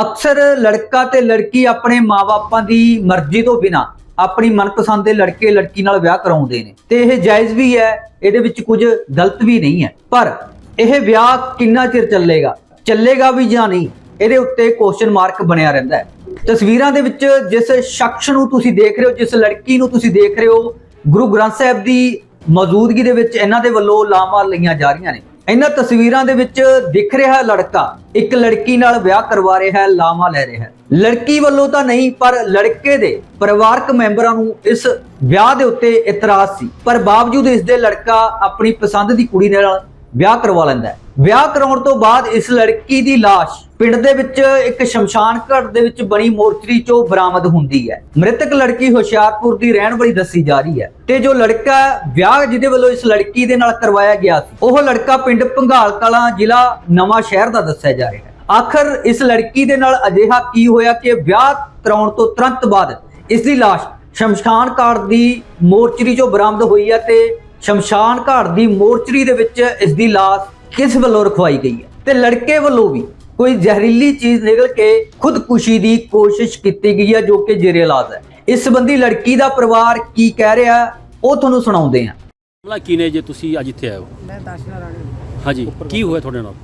ਅਕਸਰ ਲੜਕਾ ਤੇ ਲੜਕੀ ਆਪਣੇ ਮਾਪਿਆਂ ਦੀ ਮਰਜ਼ੀ ਤੋਂ ਬਿਨਾ ਆਪਣੀ ਮਨਪਸੰਦ ਦੇ ਲੜਕੇ, ਲੜਕੀ ਨਾਲ ਵਿਆਹ ਕਰਾਉਂਦੇ ਨੇ। ਤੇ ਇਹ ਜਾਇਜ਼ ਵੀ ਹੈ, ਇਹਦੇ ਵਿੱਚ ਕੁਝ ਗਲਤ ਵੀ ਨਹੀਂ ਹੈ। ਪਰ ਇਹ ਵਿਆਹ ਕਿੰਨਾ ਚਿਰ ਚੱਲੇਗਾ ਚੱਲੇਗਾ ਵੀ ਜਾਂ ਨਹੀਂ, ਇਹਦੇ ਉੱਤੇ ਕੁਐਸਚਨ ਮਾਰਕ ਬਣਿਆ ਰਹਿੰਦਾ ਹੈ। ਤਸਵੀਰਾਂ ਦੇ ਵਿੱਚ ਜਿਸ ਸ਼ਖਸ ਨੂੰ ਤੁਸੀਂ ਦੇਖ ਰਹੇ ਹੋ, ਜਿਸ ਲੜਕੀ ਨੂੰ ਤੁਸੀਂ ਦੇਖ ਰਹੇ ਹੋ, ਗੁਰੂ ਗ੍ਰੰਥ ਸਾਹਿਬ ਦੀ ਮੌਜੂਦਗੀ ਦੇ ਵਿੱਚ ਇਹਨਾਂ ਦੇ ਵੱਲੋਂ ਲਾਵਾਂ ਲਈਆਂ ਜਾ ਰਹੀਆਂ ਨੇ। ਇਹਨਾਂ ਤਸਵੀਰਾਂ ਦੇ ਵਿੱਚ ਦਿਖ ਰਿਹਾ ਲੜਕਾ। ਇੱਕ ਲੜਕੀ ਨਾਲ ਵਿਆਹ ਕਰਵਾ ਰਿਹਾ ਹੈ ਲਾਵਾਂ ਲੈ ਰਿਹਾ ਹੈ। ਲੜਕੀ ਵੱਲੋਂ ਤਾਂ ਨਹੀਂ, ਪਰ ਲੜਕੇ ਦੇ ਪਰਿਵਾਰਕ ਮੈਂਬਰਾਂ ਨੂੰ ਇਸ ਵਿਆਹ ਦੇ ਉੱਤੇ ਇਤਰਾਜ਼ ਸੀ। ਪਰ ਬਾਵਜੂਦ ਇਸ ਦੇ ਲੜਕਾ ਆਪਣੀ ਪਸੰਦ ਦੀ ਕੁੜੀ ਨਾਲ ਵਿਆਹ ਕਰਵਾ ਲੈਂਦਾ ਹੈ। ਵਿਆਹ ਕਰਾਉਣ ਤੋਂ ਬਾਅਦ ਇਸ ਲੜਕੀ ਦੀ ਲਾਸ਼ ਪਿੰਡ ਦੇ ਵਿੱਚ ਇੱਕ ਸ਼ਮਸ਼ਾਨ ਘਾਟ ਦੇ ਵਿੱਚ ਬਣੀ ਮੋਰਚਰੀ ਚੋਂ ਬਰਾਮਦ ਹੁੰਦੀ ਹੈ। ਮ੍ਰਿਤਕ ਲੜਕੀ ਹੁਸ਼ਿਆਰਪੁਰ ਦੀ ਰਹਿਣ ਵਾਲੀ ਦੱਸੀ ਜਾ ਰਹੀ ਹੈ ਤੇ ਜੋ ਲੜਕਾ ਵਿਆਹ ਜਿਹਦੇ ਵੱਲੋਂ ਇਸ ਲੜਕੀ ਦੇ ਨਾਲ ਕਰਵਾਇਆ ਗਿਆ ਸੀ, ਉਹ ਲੜਕਾ ਪਿੰਡ ਭੰਗਾਲ ਕਲਾਂ ਜ਼ਿਲ੍ਹਾ ਨਵਾਂ ਸ਼ਹਿਰ ਦਾ ਦੱਸਿਆ ਜਾ ਰਿਹਾ ਹੈ। ਆਖਰ ਇਸ ਲੜਕੀ ਦੇ ਨਾਲ ਅਜਿਹਾ ਕੀ ਹੋਇਆ ਕਿ ਵਿਆਹ ਕਰਾਉਣ ਤੋਂ ਤੁਰੰਤ ਬਾਅਦ ਇਸ ਦੀ ਲਾਸ਼ ਸ਼ਮਸ਼ਾਨ ਘਾਟ ਦੀ ਮੋਰਚਰੀ ਚੋਂ ਬਰਾਮਦ ਹੋਈ ਹੈ ਤੇ ਸ਼ਮਸ਼ਾਨ ਘਾਟ ਦੀ ਮੋਰਚਰੀ ਦੇ ਵਿੱਚ ਇਸ ਦੀ ਲਾਸ਼ ਕਿਸ ਵੱਲੋਂ ਰਖਵਾਈ ਗਈ ਹੈ? ਤੇ ਲੜਕੇ ਵੱਲੋਂ ਵੀ ਕੋਈ ਜ਼ਹਿਰੀਲੀ ਚੀਜ਼ ਨਿਕਲ ਕੇ ਖੁਦਕੁਸ਼ੀ ਦੀ ਕੋਸ਼ਿਸ਼ ਕੀਤੀ ਗਈ ਹੈ ਜੋ ਕਿ ਜੇਰੇ ਇਲਾਜ ਹੈ। ਇਸ ਸੰਬੰਧੀ ਲੜਕੀ ਦਾ ਪਰਿਵਾਰ ਕੀ ਕਹਿ ਰਿਹਾ ਉਹ ਤੁਹਾਨੂੰ ਸੁਣਾਉਂਦੇ ਹਾਂ। ਮਾਮਲਾ ਕੀ ਨੇ ਜੇ ਤੁਸੀਂ ਅੱਜ ਇੱਥੇ ਆਏ ਹੋ? ਮੈਂ ਦਰਸ਼ਨਾ ਰਾਣੀ। ਹਾਂਜੀ ਕੀ ਹੋਇਆ ਤੁਹਾਡੇ ਨਾਲ?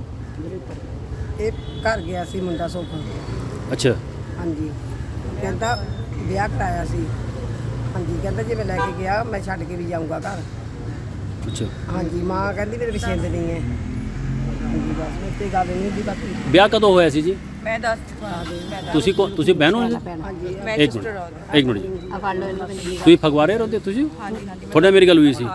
ਇਹ ਘਰ ਗਿਆ ਸੀ ਮੁੰਡਾ ਸੋਫਾ ਅੱਛਾ। ਹਾਂਜੀ। ਕਹਿੰਦਾ ਵਿਆਹ ਕਰਾਇਆ ਸੀ। ਹਾਂਜੀ ਕਹਿੰਦਾ ਜੇ ਮੈਂ ਲੈ ਕੇ ਗਿਆ ਮੈਂ ਛੱਡ ਕੇ ਵੀ ਜਾਊਂਗਾ ਘਰ। ਅੱਛਾ। ਹਾਂਜੀ ਮਾਂ ਕਹਿੰਦੀ ਮੇਰੇ ਪਸੰਦ ਨਹੀਂ ਹੈ। ਹਾਂਜੀ ਬਸ ਮੇਰੇ ਤੇ ਗੱਲ ਨਹੀਂ ਦੀ ਬਾਕੀ। ਵਿਆਹ ਕਦੋਂ ਹੋਇਆ ਸੀ ਜੀ? ਮੈਂ ਦੱਸ ਤੁਸੀਂ ਕੋ ਤੁਸੀਂ ਬਹਿਣ ਹੋ ਜੀ ਹਾਂਜੀ ਮੈਂ ਇੱਕ ਸਿਸਟਰ ਮਿੰਟ ਇੱਕ ਮਿੰਟ ਜੀ। ਤੁਸੀਂ ਫਗਵਾੜੇ ਰਹਿੰਦੇ ਤੁਸੀਂ? ਹਾਂਜੀ ਹਾਂਜੀ ਤੁਹਾਡਾ ਮੇਰੀ ਗੱਲ ਹੋਈ ਸੀ।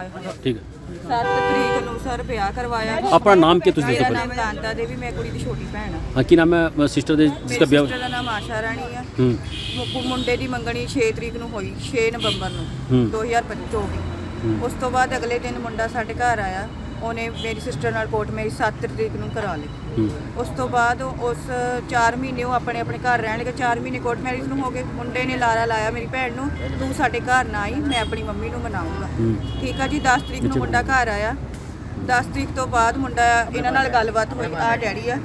ਠੀਕ ਹੈ। 7 ਤਰੀਕ ਨੂੰ ਸਰ ਵਿਆਹ ਕਰਵਾਇਆ ਆਪਣਾ ਨਾਮ ਕੀ ਤੁਸੀਂ ਮੇਰਾ ਦੱਸੋ ਨਾਮ ਕਾਂਤਾ ਦੇਵੀ ਮੈਂ ਕੁੜੀ ਦੀ ਛੋਟੀ ਭੈਣ ਆ। ਹਾਂ ਕੀ ਨਾਮ ਹੈ? ਸਿਸਟਰ ਦੇ ਜਿਸਦਾ ਮੇਰੀ ਵਿਆਹ ਸਿਸਟਰ ਦਾ ਨਾਮ ਆਸ਼ਾ ਰਾਣੀ ਆ। ਹੂੰ। ਮੁ- ਮੁੰਡੇ ਦੀ ਮੰਗਣੀ 6 ਤਰੀਕ ਨੂੰ ਹੋਈ 6 ਨਵੰਬਰ ਨੂੰ ਹੂੰ। 2024 ਹੂੰ। ਉਸ ਤੋਂ ਬਾਅਦ ਅਗਲੇ ਦਿਨ ਮੁੰਡਾ ਸਾਡੇ ਘਰ ਆਇਆ। ਉਹਨੇ ਮੇਰੀ ਸਿਸਟਰ ਨਾਲ ਕੋਰਟ ਮੇਰੀ 7 ਤਰੀਕ ਨੂੰ ਕਰਾ ਲਈ। ਉਸ ਤੋਂ ਬਾਅਦ ਉਸ 4 ਮਹੀਨੇ ਉਹ ਆਪਣੇ ਆਪਣੇ ਘਰ ਰਹਿਣ ਲੱਗੇ। 4 ਮਹੀਨੇ ਕੋਰਟ ਮੈਰਿਜ ਨੂੰ ਹੋ ਗਏ। ਮੁੰਡੇ ਨੇ ਲਾਰਾ ਲਾਇਆ ਮੇਰੀ ਭੈਣ ਨੂੰ ਤੂੰ ਸਾਡੇ ਘਰ ਨਾ ਆਈ ਮੈਂ ਆਪਣੀ ਮੰਮੀ ਨੂੰ ਮਨਾਉਂਗਾ ਠੀਕ ਆ ਜੀ 10 ਤਰੀਕ ਨੂੰ ਮੁੰਡਾ ਘਰ ਆਇਆ। 10 ਤਰੀਕ ਤੋਂ ਬਾਅਦ ਮੁੰਡਾ ਇਹਨਾਂ ਨਾਲ ਗੱਲਬਾਤ ਹੋਈ। ਆ ਡੈਡੀ ਆ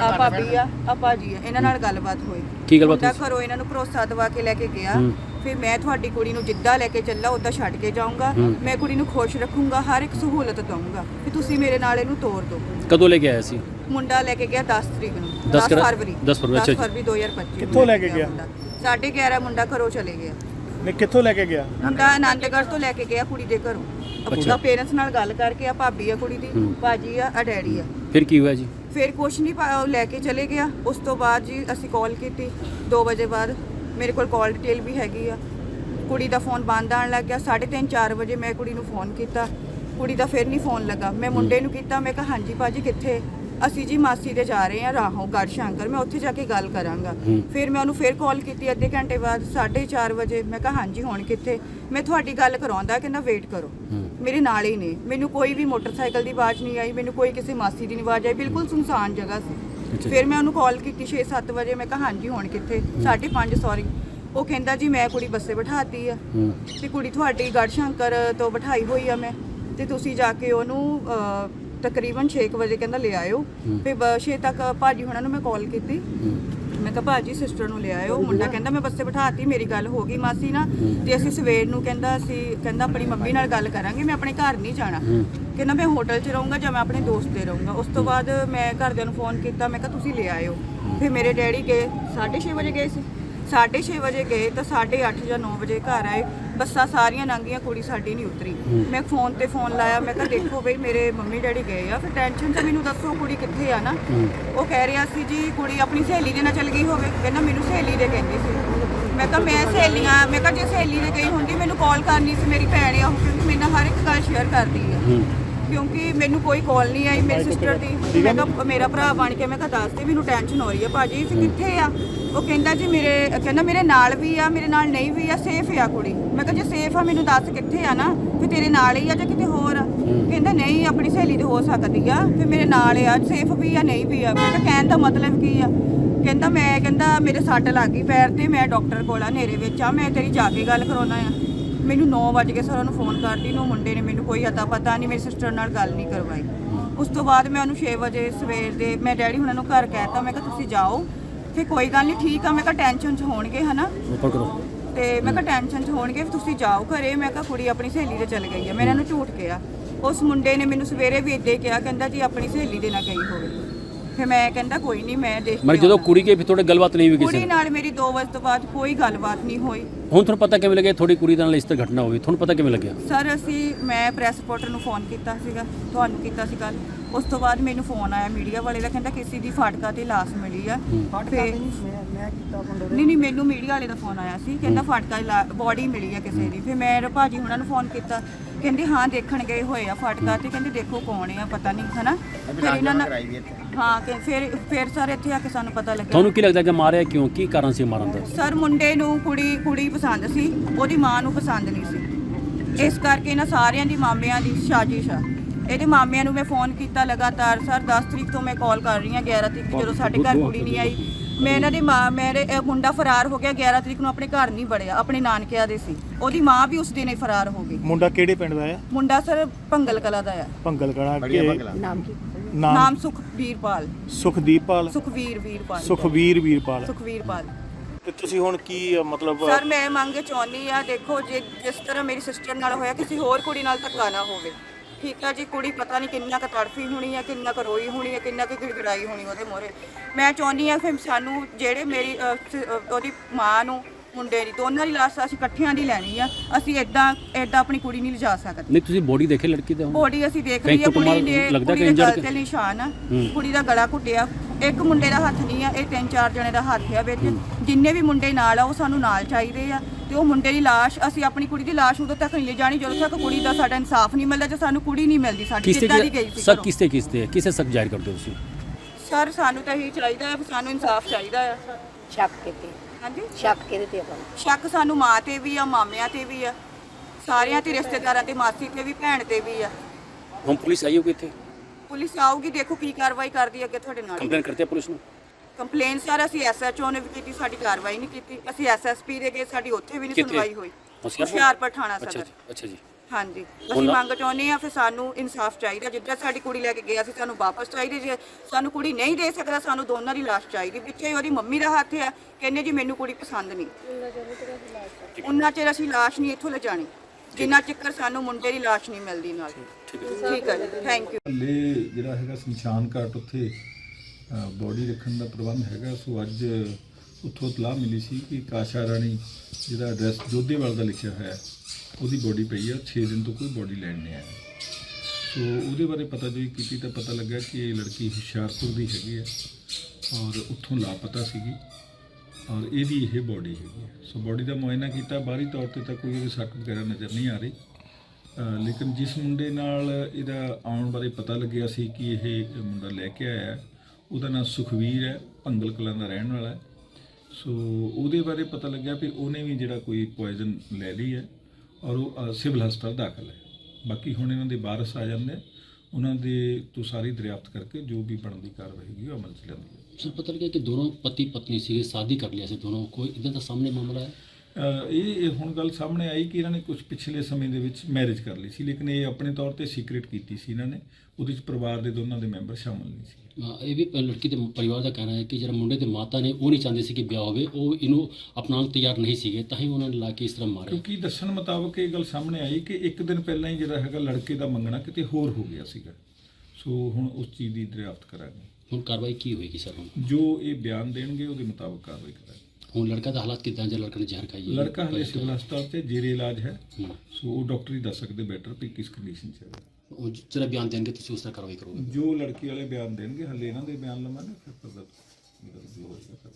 ਆ ਭਾਬੀ ਆ ਆ ਭਾਜੀ ਆ ਇਹਨਾਂ ਨਾਲ ਗੱਲਬਾਤ ਹੋਈ। ਕੀ ਗੱਲਬਾਤ ਹੋਈ? ਘਰੋਂ ਇਹਨਾਂ ਨੂੰ ਭਰੋਸਾ ਦਵਾ ਕੇ ਲੈ ਕੇ ਗਿਆ। ਫਿਰ ਮੈਂ ਤੁਹਾਡੀ ਕੁੜੀ ਨੂੰ ਜਿੱਦਾਂ ਲੈ ਕੇ ਚੱਲਾ ਉਦਾਂ ਛੱਡ ਕੇ ਜਾਊਂਗਾ। ਮੈਂ ਕੁੜੀ ਨੂੰ ਖੁਸ਼ ਰੱਖੂੰਗਾ ਹਰ ਇੱਕ ਸਹੂਲਤ ਦਊਂਗਾ। ਕਿ ਤੁਸੀਂ ਮੇਰੇ ਨਾਲ ਇਹਨੂੰ ਤੋਰ ਦਿਓ। ਕਦੋਂ ਲੈ ਕੇ ਆਇਆ ਸੀ? ਮੁੰਡਾ ਲੈ ਕੇ ਗਿਆ 10 ਤਰੀਕ ਨੂੰ 10 ਕਰ- ਫਰਵਰੀ। 10 ਫਰਵਰੀ, ਅੱਛਾ ਜੀ। 10 ਫਰਵਰੀ 2025 ਕਿੱਥੋਂ ਲੈ ਕੇ ਗਿਆ? 11:30 ਮੁੰਡਾ। ਘਰੋਂ ਚਲੇ ਗਿਆ। ਨੇ ਕਿੱਥੋਂ ਲੈ ਕੇ ਗਿਆ? ਮੁੰਡਾ ਆਨੰਦਗੜ੍ਹ ਤੋਂ ਲੈ ਕੇ ਗਿਆ ਕੁੜੀ ਦੇ ਘਰੋਂ। ਆਪਣਾ ਪੇਰੈਂਟਸ ਨਾਲ ਗੱਲ ਕਰਕੇ ਆ ਭਾਬੀ ਆ ਕੁੜੀ ਦੀ ਹੂੰ। ਭਾਜੀ ਆ ਆ ਡੈਡੀ ਆ। ਫਿਰ ਕੀ ਹੋਇਆ ਜੀ? ਫਿਰ ਕੁਛ ਨਹੀਂ ਪਾ- ਉਹ ਲੈ ਕੇ ਚਲੇ ਗਿਆ। ਉਸ ਤੋਂ ਬਾਅਦ ਜੀ ਅਸੀਂ ਕਾਲ ਕੀਤੀ 2 ਵਜੇ ਬਾਅਦ। ਮੇਰੇ ਕੋਲ ਕਾਲ ਡਿਟੇਲ ਵੀ ਹੈਗੀ ਆ। ਕੁੜੀ ਦਾ ਫੋਨ ਬੰਦ ਆਣ ਲੱਗ ਗਿਆ 3:30 4 ਵਜੇ ਮੈਂ ਕੁੜੀ ਨੂੰ ਫੋਨ ਕੀਤਾ। ਕੁੜੀ ਦਾ ਫਿਰ ਨਹੀਂ ਫੋਨ ਲੱਗਾ। ਮੈਂ ਮੁੰਡੇ ਨੂੰ ਕੀਤਾ ਮੈਂ ਕਿਹਾ ਹਾਂਜੀ ਭਾਜੀ ਕਿੱਥੇ? ਅਸੀਂ ਜੀ ਮਾਸੀ ਦੇ ਜਾ ਰਹੇ ਹਾਂ ਰਾਹੋਂ ਗੜ ਸ਼ੰਕਰ। ਮੈਂ ਉੱਥੇ ਜਾ ਕੇ ਗੱਲ ਕਰਾਂਗਾ। ਫਿਰ ਮੈਂ ਉਹਨੂੰ ਫਿਰ ਕਾਲ ਕੀਤੀ ਅੱਧੇ ਘੰਟੇ ਬਾਅਦ 4:30 ਵਜੇ। ਮੈਂ ਕਿਹਾ ਹਾਂਜੀ ਹੁਣ ਕਿੱਥੇ? ਮੈਂ ਤੁਹਾਡੀ ਗੱਲ ਕਰਾਉਂਦਾ ਕਹਿੰਦਾ ਵੇਟ ਕਰੋ। ਮੇਰੇ ਨਾਲ ਹੀ ਨੇ। ਮੈਨੂੰ ਕੋਈ ਵੀ ਮੋਟਰਸਾਈਕਲ ਦੀ ਆਵਾਜ਼ ਨਹੀਂ ਆਈ ਮੈਨੂੰ ਕੋਈ ਕਿਸੇ ਮਾਸੀ ਦੀ ਨਹੀਂ ਆਵਾਜ਼ ਆਈ। ਬਿਲਕੁਲ ਸੁਨਸਾਨ ਜਗ੍ਹਾ। ਸੀ। ਫਿਰ ਮੈਂ ਉਹਨੂੰ ਕਾਲ ਕੀਤੀ 6-7 ਵਜੇ ਮੈਂ ਕਿਹਾ ਹਾਂਜੀ ਹੁਣ ਕਿੱਥੇ? 5:30 ਸੌਰੀ ਉਹ ਕਹਿੰਦਾ ਜੀ ਮੈਂ ਕੁੜੀ ਬੱਸੇ ਬਿਠਾਤੀ ਆ ਤੇ ਕੁੜੀ ਤੁਹਾਡੀ ਗੜ ਸ਼ੰਕਰ ਤੋਂ ਬਿਠਾਈ ਹੋਈ ਆ ਮੈਂ। ਤੇ ਤੁਸੀਂ ਜਾ ਕੇ ਉਹਨੂੰ ਤਕਰੀਬਨ 6 ਵਜੇ ਕਹਿੰਦਾ ਲੈ ਆਇਓ। ਫਿਰ 6 ਤੱਕ ਭਾਜੀ ਹੁਣਾਂ ਨੂੰ ਮੈਂ ਕਾਲ ਕੀਤੀ। ਮੈਂ ਕਿਹਾ ਭਾਜੀ ਸਿਸਟਰ ਨੂੰ ਲੈ ਆਇਓ ਮੁੰਡਾ ਕਹਿੰਦਾ ਮੈਂ ਬੱਸੇ ਬਿਠਾਤੀ ਮੇਰੀ ਗੱਲ ਹੋ ਗਈ ਮਾਸੀ ਨਾਲ। ਤੇ ਅਸੀਂ ਸਵੇਰ ਨੂੰ ਕਹਿੰਦਾ ਅਸੀਂ ਕਹਿੰਦਾ ਆਪਣੀ ਮੰਮੀ ਨਾਲ ਗੱਲ ਕਰਾਂਗੇ ਮੈਂ ਆਪਣੇ ਘਰ ਨਹੀਂ ਜਾਣਾ। ਕਹਿੰਦਾ ਮੈਂ ਹੋਟਲ 'ਚ ਰਹੂੰਗਾ ਜਾਂ ਮੈਂ ਆਪਣੇ ਦੋਸਤ ਦੇ ਰਹੂੰਗਾ। ਉਸ ਤੋਂ ਬਾਅਦ ਮੈਂ ਘਰਦਿਆਂ ਨੂੰ ਫੋਨ ਕੀਤਾ ਮੈਂ ਕਿਹਾ ਤੁਸੀਂ ਲੈ ਆਇਓ। ਫਿਰ ਮੇਰੇ ਡੈਡੀ ਗਏ 6:30 ਵਜੇ ਗਏ ਸੀ। 6:30 ਵਜੇ ਗਏ ਤਾਂ 8:30 ਜਾਂ 9 ਵਜੇ ਘਰ ਆਏ। ਬੱਸਾਂ ਸਾਰੀਆਂ ਲੰਘੀਆਂ ਕੁੜੀ ਸਾਡੀ ਨਹੀਂ ਉਤਰੀ। ਮੈਂ ਫੋਨ ਤੇ ਫੋਨ ਲਾਇਆ ਮੈਂ ਕਿਹਾ ਦੇਖੋ ਬਈ ਮੇਰੇ ਮੰਮੀ ਡੈਡੀ ਗਏ ਆ ਫਿਰ ਟੈਨਸ਼ਨ ਤੇ ਮੈਨੂੰ ਦੱਸੋ ਕੁੜੀ ਕਿੱਥੇ ਆ ਨਾ। ਉਹ ਕਹਿ ਰਿਹਾ ਸੀ ਜੀ ਕੁੜੀ ਆਪਣੀ ਸਹੇਲੀ ਦੇ ਨਾਲ ਚਲ ਗਈ ਹੋਵੇ। ਕਹਿੰਦਾ ਮੈਨੂੰ ਸਹੇਲੀ ਦੇ ਕਹਿੰਦੀ ਸੀ। ਮੈਂ ਕਿਹਾ ਮੈਂ ਸਹੇਲੀਆਂ ਮੈਂ ਕਿਹਾ ਜੇ ਸਹੇਲੀ ਦੇ ਗਈ ਹੁੰਦੀ ਮੈਨੂੰ ਕਾਲ ਕਰਨੀ ਸੀ ਮੇਰੀ ਭੈਣ ਆ ਉਹ ਕਿਉਂਕਿ ਮੇਰੇ ਨਾਲ ਹਰ ਇੱਕ ਗੱਲ ਸ਼ੇਅਰ ਕਰਦੀ ਆ। ਕਿਉਂਕਿ ਮੈਨੂੰ ਕੋਈ ਕਾਲ ਨਹੀਂ ਆਈ ਮੇਰੀ ਸਿਸਟਰ ਦੀ। ਮੈਂ ਕਿਹਾ ਮੇਰਾ ਭਰਾ ਬਣ ਕੇ ਮੈਂ ਕਿਹਾ ਦੱਸ ਦੇ ਮੈਨੂੰ ਟੈਨਸ਼ਨ ਹੋ ਰਹੀ ਹੈ ਭਾਜੀ ਤੁਸੀਂ ਕਿੱਥੇ ਆ? ਉਹ ਕਹਿੰਦਾ ਜੀ ਮੇਰੇ ਕਹਿੰਦਾ ਮੇਰੇ ਨਾਲ ਵੀ ਆ ਮੇਰੇ ਨਾਲ ਨਹੀਂ ਵੀ ਆ ਸੇਫ ਆ ਕੁੜੀ। ਮੈਂ ਕਿਹਾ ਜੇ ਸੇਫ ਆ ਮੈਨੂੰ ਦੱਸ ਕਿੱਥੇ ਆ ਨਾ? ਵੀ ਤੇਰੇ ਨਾਲ ਹੀ ਆ ਜਾਂ ਕਿਤੇ ਹੋਰ ਆ? ਕਹਿੰਦਾ ਨਹੀਂ ਆਪਣੀ ਸਹੇਲੀ ਦੇ ਹੋ ਸਕਦੀ ਆ ਫਿਰ ਮੇਰੇ ਨਾਲ ਆ ਸੇਫ ਵੀ ਆ ਨਹੀਂ ਵੀ ਆ। ਮੈਂ ਕਿਹਾ ਕਹਿਣ ਦਾ ਮਤਲਬ ਕੀ ਆ? ਕਹਿੰਦਾ ਮੈਂ ਕਹਿੰਦਾ ਮੇਰੇ ਸੱਟ ਲੱਗ ਗਈ ਪੈਰ ਤੇ ਮੈਂ ਡਾਕਟਰ ਕੋਲ ਆ ਨੇਰੇ ਵਿੱਚ ਆ ਮੈਂ ਤੇਰੀ ਜਾ ਕੇ ਗੱਲ ਕਰਾਉਣਾ ਆ। ਮੈਨੂੰ 9 ਵਜੇ ਕੇ ਸਾਰਿਆਂ ਨੂੰ ਫੋਨ ਕਰਦੀ ਨੂੰ ਮੁੰਡੇ ਨੇ ਮੈਨੂੰ ਕੋਈ ਹਤਾ ਪਤਾ ਨਹੀਂ ਮੇਰੀ ਸਿਸਟਰ ਨਾਲ ਗੱਲ ਨਹੀਂ ਕਰਵਾਈ। ਉਸ ਤੋਂ ਬਾਅਦ ਮੈਂ ਉਹਨੂੰ 6 ਵਜੇ ਸਵੇਰ ਦੇ ਮੈਂ ਡੈਡੀ ਹੁਣਾਂ ਨੂੰ ਘਰ ਕਹਿਤਾ ਮੈਂ ਕਿਹਾ ਤੁਸੀਂ ਜਾਓ। ਫਿਰ ਕੋਈ ਗੱਲ ਨਹੀਂ ਠੀਕ ਆ ਮੈਂ ਕਿਹਾ ਟੈਨਸ਼ਨ 'ਚ ਹੋਣਗੇ ਹਨਾ? ਤੇ ਮੈਂ ਕਿਹਾ ਟੈਨਸ਼ਨ 'ਚ ਹੋਣਗੇ ਤੁਸੀਂ ਜਾਓ ਘਰੇ। ਮੈਂ ਕਿਹਾ ਕੁੜੀ ਆਪਣੀ ਸਹੇਲੀ ਦੇ ਚਲ ਗਈ ਆ ਮੈਂ ਇਹਨਾਂ ਝੂਠ ਕਿਹਾ। ਉਸ ਮੁੰਡੇ ਨੇ ਮੈਨੂੰ ਸਵੇਰੇ ਵੀ ਇੱਦੇ ਕਿਹਾ ਕਹਿੰਦਾ ਜੀ ਆਪਣੀ ਸਹੇਲੀ ਦੇ ਨਾਲ ਗਈ ਹੋਵੇ। ਫਿਰ ਮੈਂ ਕਹਿੰਦਾ ਕੋਈ ਨਹੀਂ ਮੈਂ ਦੇਖ ਮੈਂ ਜਦੋਂ ਕੁੜੀ ਕੇ ਵੀ ਤੁਹਾਡੇ ਗੱਲਬਾਤ ਨਹੀਂ ਹੋਈ ਕਿਸੇ ਨਾਲ? ਮੇਰੀ 2 ਵਜੇ ਤੋਂ ਬਾਅਦ ਕੋਈ ਗੱਲਬਾਤ ਨਹੀਂ ਹੋਈ। ਹੁਣ ਤੁਹਾਨੂੰ ਪਤਾ ਕਿਵੇਂ ਲੱਗਿਆ ਥੋੜੀ ਕੁੜੀ ਦੇ ਨਾਲ ਇਸ ਤਰ੍ਹਾਂ ਘਟਨਾ ਹੋਈ? ਤੁਹਾਨੂੰ ਪਤਾ ਕਿਵੇਂ ਲੱਗਿਆ? ਸਰ ਅਸੀਂ ਮੈਂ ਪ੍ਰੈਸ ਰਿਪੋਰਟਰ ਨੂੰ ਫੋਨ ਕੀਤਾ ਸੀਗਾ ਤੁਹਾਨੂੰ ਕੀਤਾ ਸੀ ਕੱਲ ਉਸ ਤੋਂ ਬਾਅਦ ਮੈਨੂੰ ਫੋਨ ਆਇਆ ਮੀਡੀਆ ਵਾਲੇ ਦਾ ਕਹਿੰਦਾ ਕਿਸੇ ਦੀ ਫਾਟਕਾ ਤੇ ਲਾਸ਼ ਮਿਲੀ ਆ। ਫਾਟਕਾ ਤੇ ਨਹੀਂ ਮੈਂ ਮੈਂ ਕੀਤਾ ਮੁੰਡੇ ਨਹੀਂ ਨਹੀਂ ਮੈਨੂੰ ਮੀਡੀਆ ਵਾਲੇ ਦਾ ਫੋਨ ਆਇਆ ਸੀ ਕਹਿੰਦਾ ਫਾਟਕਾ ਬੋਡੀ ਮਿਲੀ ਆ ਕਿਸੇ ਦੀ। ਫਿਰ ਮੈਂ ਭਾਜੀ ਹੁਣਾਂ ਨੂੰ ਫੋਨ ਕੀਤਾ ਕਹਿੰਦੇ ਹਾਂ ਦੇਖਣ ਗਏ ਹੋਏ ਆ ਫਾਟਕਾ ਤੇ ਕਹਿੰਦੇ ਦੇਖੋ ਕੌਣ ਆ ਪਤਾ ਨਹੀਂ ਹਨਾ? ਫਿਰ ਇਹਨਾਂ ਨੇ ਹਾਂ ਕਿ ਫਿਰ ਫਿਰ ਸਾਰੇ ਇੱਥੇ ਆ ਕੇ ਸਾਨੂੰ ਪਤਾ ਲੱਗਿਆ। ਤੁਹਾਨੂੰ ਕੀ ਲੱਗਦਾ ਕਿ ਮਾਰਿਆ ਕਿਉਂ? ਕੀ ਕਾਰਨ ਸੀ ਮਾਰਨ ਦਾ? ਸਰ ਮੁੰਡੇ ਨੂੰ ਕੁੜੀ ਕੁੜੀ ਪਸੰਦ ਸੀ ਉਹਦੀ ਮਾਂ ਨੂੰ ਪਸੰਦ ਨਹੀਂ ਸੀ। ਇਸ ਕਰਕੇ ਇਹਨਾਂ ਸਾਰਿਆਂ ਦੀ ਮਾਮਿਆਂ ਦੀ ਸਾਜ਼ਿਸ਼ ਆ। ਇਹਦੇ ਮਾਮਿਆਂ ਨੂੰ ਮੈਂ ਫੋਨ ਕੀਤਾ ਲਗਾਤਾਰ। ਸਰ 10 ਤਰੀਕ ਤੋਂ ਮੈਂ ਕਾਲ ਕਰ ਰਹੀ ਹਾਂ 11 ਤਰੀਕ ਜਦੋਂ ਸਾਡੇ ਘਰ ਕੁੜੀ ਨਹੀਂ ਆਈ। ਮੈਂ ਇਹਨਾਂ ਦੀ ਮਾਂ ਮੇਰੇ ਇਹ ਮੁੰਡਾ ਫਰਾਰ ਹੋ ਗਿਆ 11 ਤਰੀਕ ਨੂੰ ਆਪਣੇ ਘਰ ਨਹੀਂ ਵੜਿਆ ਆਪਣੇ ਨਾਨਕਿਆਂ ਦੇ ਸੀ। ਉਹਦੀ ਮਾਂ ਵੀ ਉਸ ਦਿਨ ਹੀ ਫਰਾਰ ਹੋ ਗਈ। ਮੁੰਡਾ ਕਿਹੜੇ ਪਿੰਡ ਦਾ ਹੈ ਮੁੰਡਾ ਸਰ ਭੰਗਲ ਕਲਾ ਦਾ ਆ। ਭੰਗਲ ਕਲਾ ਕੇ ਨਾਮ ਕੀ? ਨਾਮ ਨਾਮ ਸੁਖਵੀਰਪਾਲ ਸੁਖਦੀਪਾਲ। ਸੁਖਵੀਰ ਵੀਰਪਾਲ ਸੁਖਵੀਰ ਵੀਰਪਾਲ ਸੁਖਵੀਰਪਾਲ। ਤੇ ਤੁਸੀਂ ਹੁਣ ਕੀ ਅ, ਮਤਲਬ ਸਰ ਮੈਂ ਮੰਗ ਚਾਹੁੰਦੀ ਆ ਦੇਖੋ ਜੇ ਜਿਸ ਤਰ੍ਹਾਂ ਮੇਰੀ ਸਿਸਟਰ ਨਾਲ ਹੋਇਆ ਕਿਸੇ ਹੋਰ ਕੁੜੀ ਨਾਲ ਧੱਕਾ ਨਾ ਹੋਵੇ। ਠੀਕ ਆ ਜੀ ਕੁੜੀ ਪਤਾ ਨਹੀਂ ਕਿੰਨਾ ਕੁ ਤੜਫੀ ਹੋਣੀ ਆ ਕਿੰਨਾ ਕੁ ਰੋਈ ਹੋਣੀ ਆ ਕਿੰਨਾ ਕੁ ਗਿੜਗੜਾਈ ਹੋਣੀ ਉਹਦੇ ਮੋਰੇ ਮੈਂ ਚਾਹੁੰਦੀ ਆ ਫਿਰ ਸਾਨੂੰ ਜਿਹੜੇ ਮੇਰੀ ਅਹ, ਸ- ਅਹ, ਉਹਦੀ ਮਾਂ ਨੂੰ ਮੁੰਡੇ ਦੀ ਦੋਨਾਂ ਦੀ ਲਾਸ਼ ਅਸੀਂ ਇਕੱਠਿਆਂ ਦੀ ਲੈਣੀ ਆ। ਅਸੀਂ ਇਦਾਂ ਇਦਾਂ ਆਪਣੀ ਕੁੜੀ ਨਹੀਂ ਲਿਜਾ ਸਕਦੇ। ਨਹੀਂ ਤੁਸੀਂ ਬੋਡੀ ਦੇਖੇ ਲੜਕੀ ਦਾ ਬੋਡੀ ਅਸੀਂ ਦੇਖ ਲਈ ਆ ਕੁੜੀ ਦੇ ਲੱਗਦਾ ਕੁੜੀ ਕਿ ਦੇ ਗਲ ਤੇ ਨਿਸ਼ਾਨ ਆ ਹੂੰ। ਕੁੜੀ ਦਾ ਗਲਾ ਘੁੱਟਿਆ। ਇੱਕ ਮੁੰਡੇ ਦਾ ਹੱਥ ਨਹੀਂ ਆ ਇਹ ਤਿੰਨ ਚਾਰ ਜਣੇ ਦਾ ਹੱਥ ਆ ਵਿੱਚ। ਜਿੰਨੇ ਵੀ ਮੁੰਡੇ ਨਾਲ ਆ ਉਹ ਸਾਨੂੰ ਨਾਲ ਚਾਹੀਦੇ ਆ। ਤੇ ਉਹ ਮੁੰਡੇ ਦੀ ਲਾਸ਼ ਅਸੀਂ ਆਪਣੀ ਕੁੜੀ ਦੀ ਲਾਸ਼ ਉਦੋਂ ਤੱਕ ਨਹੀਂ ਲੈ ਜਾਣੀ ਜਦੋਂ ਤੱਕ ਕੁੜੀ ਦਾ ਸਾਡਾ ਇਨਸਾਫ ਨਹੀਂ ਮਿਲਦਾ ਜੇ ਸਾਨੂੰ ਕੁੜੀ ਨਹੀਂ ਮਿਲਦੀ ਸਾਡੀ ਜਿੱਦਾਂ ਦੀ ਗਈ ਸੀ ਸਰ ਘਰੋਂ। ਕਿਸਤੇ ਕਿਸਤੇ ਕਿਸੇ ਸਕ ਜਾਹਿਰ ਕਰਦੇ ਹੋ ਤੁਸੀਂ? ਸਰ ਸਾਨੂੰ ਤਾਂ ਇਹੀ ਚਾਹੀਦਾ ਹੈ ਸਾਨੂੰ ਇਨਸਾਫ ਚਾਹੀਦਾ ਆ ਸ਼ੱਕ ਕਿਤੇ ਹਾਂਜੀ। ਸ਼ੱਕ ਕਿਹਦੇ ਤੇ ਆਪਾਂ ਨੂੰ? ਸ਼ੱਕ ਸਾਨੂੰ ਮਾਂ ਤੇ ਵੀ ਆ ਮਾਮਿਆਂ ਤੇ ਵੀ ਆ। ਸਾਰਿਆਂ ਤੇ ਰਿਸ਼ਤੇਦਾਰਾਂ ਤੇ ਮਾਸੀ ਤੇ ਵੀ ਭੈਣ ਤੇ ਵੀ ਆ। ਹੁਣ ਪੁਲਿਸ ਆਈ ਹੋ ਕਿ ਇੱਥੇ? ਪੁਲਿਸ ਆਊਗੀ ਦੇਖੋ ਕੀ ਕਾਰਵਾਈ ਕਰਦੀ ਹੈ ਅੱਗੇ ਤੁਹਾਡੇ ਨਾਲ। ਕੰਪਲੇਨ ਕਰਤੇ ਪੁਲਿਸ ਨੂੰ? ਕੰਪਲੇਨ ਸਰ ਅਸੀਂ ਐਸਐਚਓ ਨੇ ਵੀ ਕੀਤੀ ਸਾਡੀ ਕਾਰਵਾਈ ਨਹੀਂ ਕੀਤੀ। ਅਸੀਂ ਐਸਐਸਪੀ ਦੇ ਗਏ ਸਾਡੀ ਉੱਥੇ ਵੀ ਨਹੀਂ ਕਿੱਥੇ? ਸੁਣਵਾਈ ਹੋਈ। ਹੁਸ਼ਿਆਰਪੁਰ? ਹੁਸ਼ਿਆਰਪੁਰ ਥਾਣਾ ਅੱਛਾ ਸਦਰ। ਜੀ ਅੱਛਾ ਜੀ। ਹਾਂਜੀ। ਅਸੀਂ ਮੰਗ ਚਾਹੁੰਦੇ ਆ ਫਿਰ ਸਾਨੂੰ ਇਨਸਾਫ ਚਾਹੀਦਾ। ਜਿੱਦਾਂ ਸਾਡੀ ਕੁੜੀ ਲੈ ਕੇ ਗਿਆ ਸੀ ਸਾਨੂੰ ਵਾਪਸ ਚਾਹੀਦੀ ਜੇ। ਸਾਨੂੰ ਕੁੜੀ ਨਹੀਂ ਦੇ ਸਕਦਾ ਸਾਨੂੰ ਦੋਨਾਂ ਦੀ ਲਾਸ਼ ਚਾਹੀਦੀ। ਪਿੱਛੇ ਉਹਦੀ ਮੰਮੀ ਦਾ ਹੱਥ ਹੈ ਕਹਿੰਦੇ ਜੀ ਮੈਨੂੰ ਕੁੜੀ ਪਸੰਦ ਨਹੀਂ। ਉਹਨਾਂ ਚਿਰ ਅਸੀਂ ਲਾਸ਼ ਨਹੀਂ ਇੱਥੋਂ ਲਿਜਾਣੀ। ਜਿੰਨਾ ਚਿਰ ਸਾਨੂੰ ਮੁੰਡੇ ਦੀ ਲਾਸ਼ ਨਹੀਂ ਮਿਲਦੀ ਨਾਲ। ਠੀਕ ਹੈ। ਠੀਕ ਹੈ ਜੀ। ਥੈਂਕ ਯੂ ਹਲੇ ਜਿਹੜਾ ਹੈਗਾ ਸ਼ਮਸ਼ਾਨ ਘਾਟ ਉੱਥੇ ਬੋਡੀ ਰੱਖਣ ਦਾ ਪ੍ਰਬੰਧ ਹੈਗਾ। ਸੋ ਅੱਜ ਉੱਥੋਂ ਇਤਲਾਹ ਮਿਲੀ ਸੀ ਕਿ ਕਾਸ਼ਾ ਰਾਣੀ ਜਿਹਦਾ ਐਡਰੈਸ ਜੋਧੇਵਾਲ ਦਾ ਲਿਖਿਆ ਹੋਇਆ ਹੈ, ਉਹਦੀ ਬੋਡੀ ਪਈ ਆ 6 ਦਿਨ ਤੋਂ ਕੋਈ ਬੋਡੀ ਲੈਣ ਨਹੀਂ ਆਇਆ। ਸੋ ਉਹਦੇ ਬਾਰੇ ਪਤਾ ਜੀ ਕੀਤੀ ਤਾਂ ਪਤਾ ਲੱਗਾ ਕਿ ਇਹ ਲੜਕੀ ਹੁਸ਼ਿਆਰਪੁਰ ਦੀ ਹੈਗੀ ਹੈ ਔਰ ਉੱਥੋਂ ਲਾਪਤਾ ਸੀਗੀ ਔਰ ਇਹਦੀ ਇਹ ਬੋਡੀ ਹੈਗੀ ਹੈ ਸੋ ਬੋਡੀ ਦਾ ਮੁਆਇਨਾ ਕੀਤਾ, ਬਾਹਰੀ ਤੌਰ ਤੇ ਤਾਂ ਕੋਈ ਇਹਦੇ ਸੱਟ ਵਗੈਰਾ ਨਜ਼ਰ ਨਹੀਂ ਆ ਰਹੀ। ਲੇਕਿਨ ਜਿਸ ਮੁੰਡੇ ਨਾਲ ਇਹਦਾ ਆਉਣ ਬਾਰੇ ਪਤਾ ਲੱਗਿਆ ਸੀ ਕਿ ਇਹ ਮੁੰਡਾ ਲੈ ਕੇ ਆਇਆ ਉਹਦਾ ਨਾਮ ਸੁਖਵੀਰ ਹੈ, ਭੰਗਲ ਕਲਾਂ ਦਾ ਰਹਿਣ ਵਾਲਾ ਹੈ। ਸੋ ਉਹਦੇ ਬਾਰੇ ਪਤਾ ਲੱਗਿਆ ਵੀ ਉਹਨੇ ਵੀ ਜਿਹੜਾ ਕੋਈ ਪੋਇਜ਼ਨ ਲੈ ਲਈ ਹੈ। ਔਰ ਉਹ ਸਿਵਲ ਹਸਪਤਾਲ ਦਾਖਲ ਹੈ। ਬਾਕੀ ਹੁਣ ਇਹਨਾਂ ਦੇ ਵਾਰਸ ਆ ਜਾਂਦੇ ਉਹਨਾਂ ਦੇ ਤੋਂ ਸਾਰੀ ਦਰਿਆਫਤ ਕਰਕੇ ਜੋ ਵੀ ਬਣਦੀ ਕਾਰਵਾਈ ਹੈਗੀ ਉਹ ਅਮਲ ਚ ਲੈਂਦੀ ਹੈ ਸਰ, ਪਤਾ ਲੱਗਿਆ ਕਿ ਦੋਨੋਂ ਪਤੀ ਪਤਨੀ ਸੀਗੇ, ਸ਼ਾਦੀ ਕਰ ਲਿਆ ਸੀ ਦੋਨੋਂ। ਕੋਈ ਇਦਾਂ ਦਾ ਸਾਹਮਣੇ ਮਾਮਲਾ ਹੈ? ਇਹ ਹੁਣ ਗੱਲ ਸਾਹਮਣੇ ਆਈ ਕਿ ਇਹਨਾਂ ਨੇ ਕੁਝ ਪਿਛਲੇ ਸਮੇਂ ਦੇ ਵਿੱਚ ਮੈਰਿਜ ਕਰ ਲਈ ਸੀ ਲੇਕਿਨ ਇਹ ਆਪਣੇ ਤੌਰ ਤੇ ਸੀਕ੍ਰੀਟ ਕੀਤੀ ਸੀ ਇਹਨਾਂ ਨੇ। ਉਹਦੇ ਵਿੱਚ ਪਰਿਵਾਰ ਦੇ ਦੋਨਾਂ ਦੇ ਮੈਂਬਰ ਸ਼ਾਮਲ ਨਹੀਂ ਸੀ। ਇਹ ਵੀ ਲੜਕੀ ਦੇ ਪਰਿਵਾਰ ਦਾ ਕਹਿਣਾ ਹੈ ਕਿ ਜਿਹੜਾ ਮੁੰਡੇ ਦੇ ਮਾਤਾ ਨੇ ਉਹ ਨਹੀਂ ਚਾਹੁੰਦੇ ਸੀ ਕਿ ਵਿਆਹ ਹੋਵੇ ਉਹ ਇਹਨੂੰ ਅਪਣਾਉਣ ਤਿਆਰ ਨਹੀਂ ਸੀਗੇ ਤਾਂ ਹੀ ਉਹਨਾਂ ਨੇ ਲਾ ਕੇ ਇਸ ਤਰ੍ਹਾਂ ਮਾਰਿਆ। ਕਿਉਂਕਿ ਦੱਸਣ ਮੁਤਾਬਕ ਇਹ ਗੱਲ ਸਾਹਮਣੇ ਆਈ ਕਿ ਇੱਕ ਦਿਨ ਪਹਿਲਾਂ ਹੀ ਜਿਹੜਾ ਹੈਗਾ ਲੜਕੇ ਦਾ ਮੰਗਣਾ ਕਿਤੇ ਹੋਰ ਹੋ ਗਿਆ ਸੀਗਾ। ਸੋ ਹੁਣ ਉਸ ਚੀਜ਼ ਦੀ ਦਰਿਆਫਤ ਕਰਾਂਗੇ। ਹੁਣ ਕਾਰਵਾਈ ਕੀ ਹੋਏਗੀ ਸਰ ਹੁਣ? ਜੋ ਇਹ ਬਿਆਨ ਦੇਣਗੇ ਉਹਦੇ ਮੁਤਾਬਕ ਕਾਰਵਾਈ ਕਰਾਂਗੇ। ਹੁਣ ਲੜਕਾ ਦਾ ਹਾਲਾਤ ਕਿਦਾਂ ਜੇ ਲੜਕਾ ਨੇ ਜ਼ਹਿਰ ਖਾਈ ਹੈ? ਲੜਕਾ ਹਲੇ ਸਿਵਲ ਹਸਪਤਾਲ ਤੇ ਜੇਰੇ ਇਲਾਜ ਹੈ। ਸੋ ਉਹ ਡਾਕਟਰ ਹੀ ਦੱਸ ਸਕਦੇ ਬੈਟਰ ਕਿ ਕਿਸ ਕੰਡੀਸ਼ਨ 'ਚ ਹੈ। ਉਹ ਜਿਹੜਾ ਬਿਆਨ ਦੇਣਗੇ ਤੁਸੀਂ ਉਸ ਤਰ੍ਹਾਂ ਕਾਰਵਾਈ ਕਰੋਗੇ। ਜੋ ਲੜਕੀ ਵਾਲੇ ਬਿਆਨ ਦੇਣਗੇ ਹਲੇ ਇਹਨਾਂ ਦੇ ਬਿਆਨ ਲਵਾਂਗੇ ਫਿਰ ਪਤਾ ਜੋ ਹੋਏਗਾ ਫਿਰ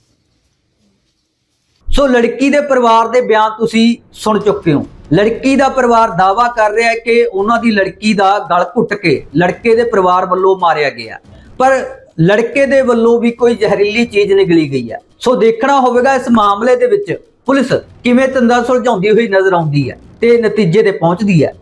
ਸੋ ਲੜਕੀ ਦੇ ਪਰਿਵਾਰ ਦੇ ਬਿਆਨ ਤੁਸੀਂ ਸੁਣ ਚੁੱਕੇ ਹੋ। ਲੜਕੀ ਦਾ ਪਰਿਵਾਰ ਦਾਵਾ ਕਰ ਰਿਹਾ ਹੈ ਕਿ ਉਹਨਾਂ ਦੀ ਲੜਕੀ ਦਾ ਗਲ ਘੁੱਟ ਕੇ ਲੜਕੇ ਦੇ ਪਰਿਵਾਰ ਵੱਲੋਂ ਮਾਰਿਆ ਗਿਆ ਪਰ ਲੜਕੇ ਦੇ ਵੱਲੋਂ ਵੀ ਕੋਈ ਜ਼ਹਿਰੀਲੀ ਚੀਜ਼ ਨਿਕਲੀ ਗਈ ਹੈ। ਸੋ ਦੇਖਣਾ ਹੋਵੇਗਾ ਇਸ ਮਾਮਲੇ ਦੇ ਵਿੱਚ ਪੁਲਿਸ ਕਿਵੇਂ ਤੰਦਾ ਸੁਲਝਾਉਂਦੀ ਹੋਈ ਨਜ਼ਰ ਆਉਂਦੀ ਹੈ ਤੇ ਨਤੀਜੇ ਤੇ ਪਹੁੰਚਦੀ ਹੈ।